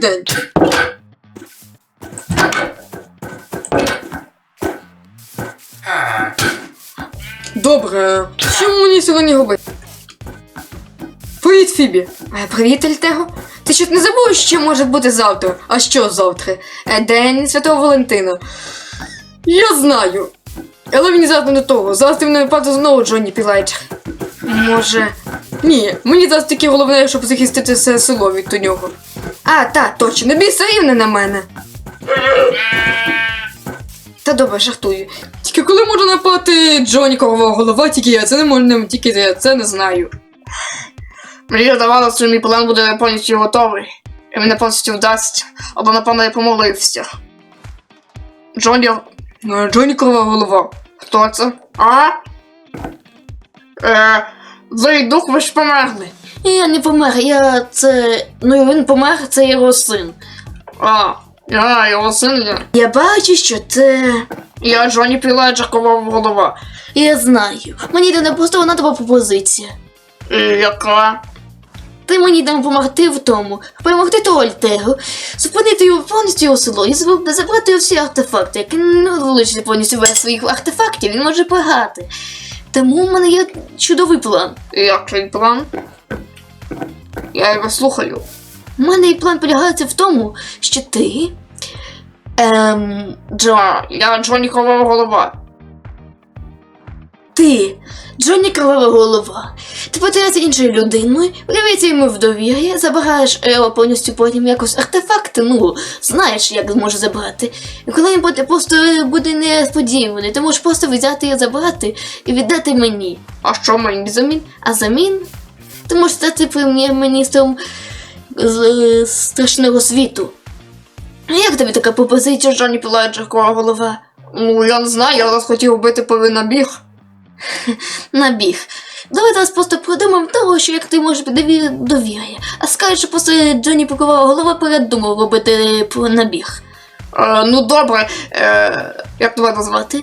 день. Добре, що мені сьогодні робити? Привіт, Фібі. Е, Привіт, Альтего. Ти щось не забув, що може бути завтра? А що завтра? Е, День Святого Валентина. Я знаю. Але він завтра до того. Завтра він нападе знову Джонні Пілайджер. Може. Ні, мені зараз тільки головне, щоб захистити все село від нього. А, та, точно, не бійся рівне на мене. Та добре, жартую. Тільки коли може напати Джоні Корова голова, тільки я це не можу, тільки я це не знаю. Мені здавалося, що мій план буде повністю готовий. І мене повністю вдасться, але напевно я помолився. Джоні, Е, Джоні Корова голова. хто це? А? Е, злий дух, ви ж померли. Я не помер, я це. Ну він помер, це його син. А, я його син я. Я бачу, що це. Я Джоні Піледжер, голова. Я знаю. Мені не просто вона тобі пропозиція. І яка? Ти мені там допомогти в тому, перемогти того Альтегу, зупинити його повністю його село і заб- забрати всі артефакти, які не вилучити повністю весь своїх артефактів, він може погати. Тому в мене є чудовий план. Який план? Я його слухаю. У мене і план полягається в тому, що ти. Ем, Джо, я Джонікова голова. Ти, Джонні голова. Ти потеряться іншою людиною, виявляється йому в довір'я, забираєш його повністю потім якось артефакти, ну, знаєш, як зможе забрати. І коли він буде просто буде несподіваний, ти можеш просто взяти і забрати і віддати мені. А що мені замін? А замін ти можеш стати прем'єр-міністром е, страшного світу. А Як тобі така пропозиція, Джонні Пілайджер, голова? Ну, я не знаю, я зараз хотів вбити повинна біг. Набіг. Давай зараз просто подумаємо того, що як ти можеш довір... довір'я. А скажеш, що просто Джонні Покова голова передумав робити про набіг. Е, ну добре, е, як тебе назвати?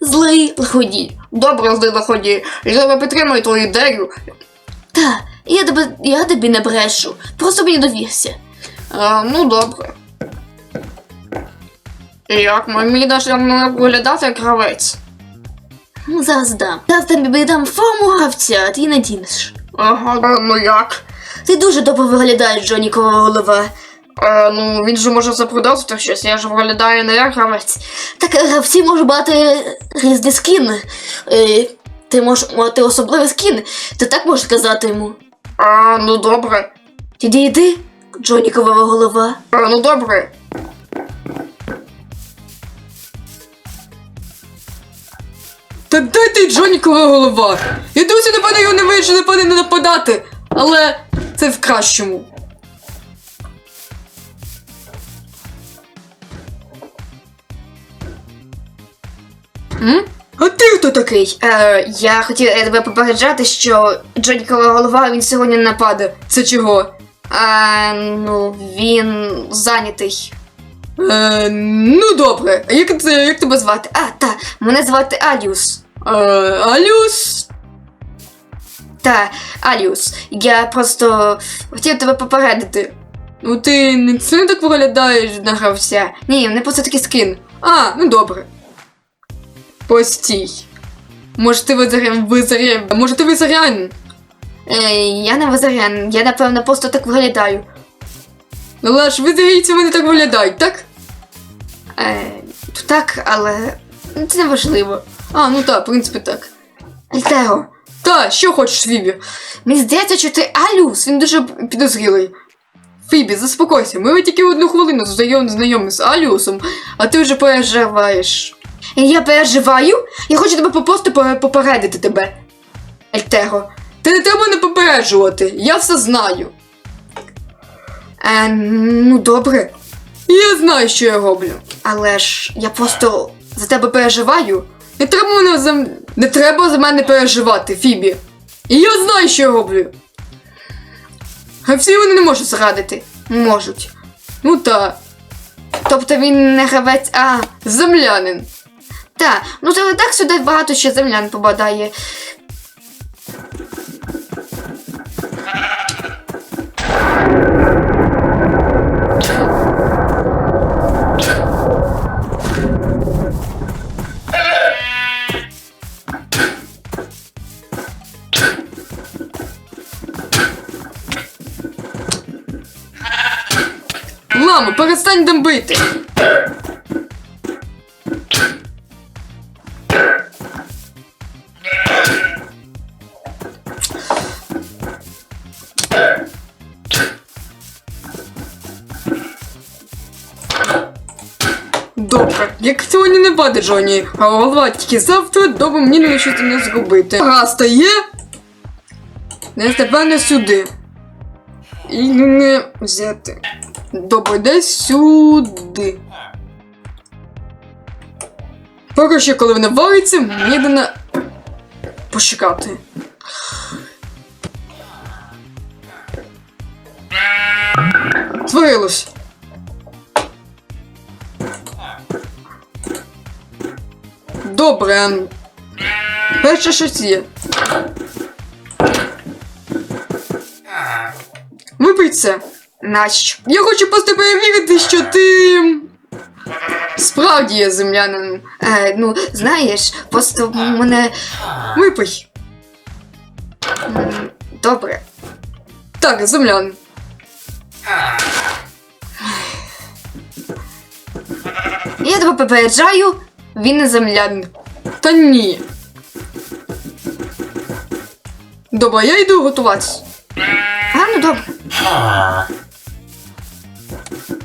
Злий лиходій. Добре, здила ході. Я тебе підтримую твою ідею. Та, я тебе я тобі не брешу. Просто мені довірся. Е, ну добре. Як мені даш виглядати як гравець? Ну, зараз дам. Зараз тобі дам форму гравця, а ти її надінеш. Ага, е, ну як? Ти дуже добре виглядаєш, Джонні Кова голова. Е, ну він же може запродати щось, я ж виглядаю не як гравець. Так е, гравці можуть мати різні скіни. Е, ти можеш мати особливий скін. Ти так можеш сказати йому. А, ну добре. Тоді йди, Джонні Кова голова. Е, ну добре. Та де ти Джоні Корова голова? Я досі напевно його не вийшов, напевно, не нападати. Але це в кращому. М? А ти хто такий? Е, я хотів е, тебе попереджати, що Джонні Кова голова він сьогодні не нападе. Це чого? А, ну, він зайнятий. Е, ну добре. А як, це, як тебе звати? А, та, мене звати Аліус. Е, Алюс? Та, Аліус. Я просто хотів тебе попередити. Ну ти не це не так виглядаєш на гравця. Ні, не просто такий скін. А, ну добре. Постій. Може ти визарян, визарян, може ти визарян? Е, я не визарян, я напевно просто так виглядаю. Але ж визарійці вони так виглядають, так? Е, так, але це не важливо. А, ну так, в принципі так. Альтеро, Та, що хочеш, Фібі? мені здається, що ти Аліус. Він дуже підозрілий. Фібі, заспокойся, ми тільки одну хвилину знайомі з Аліусом, а ти вже переживаєш. Я переживаю. Я хочу тебе просто попередити тебе. Альтеро. Ти не треба не попереджувати, я все знаю. Е, ну добре. Я знаю, що я роблю. Але ж я просто за тебе переживаю. Не треба мене за не треба за мене переживати, Фібі. І я знаю, що я роблю. А всі вони не можуть зрадити. Можуть. Ну та, Тобто він не гравець, а. землянин. Та, ну це так сюди багато ще землян попадає. Мамо, перестань дамбити. Добре, як сьогодні не буде Джоні, голова тільки завтра, добре мені не щось не зробити. Раз є. Не тебе не сюди. І не взяти. Десь сюди. Поки що, коли вона вариться, мені дана почекати. Зварилось. Добре. Перше щось є. Випий це. Нащо? Я хочу просто перевірити, що ти. Справді є землянином. Е, ну, знаєш, просто мене. Випий. Добре. Так, землян. Я тебе попереджаю, він не землянин. Та ні. Добре, я йду готуватись. А, ну добре. Thank you.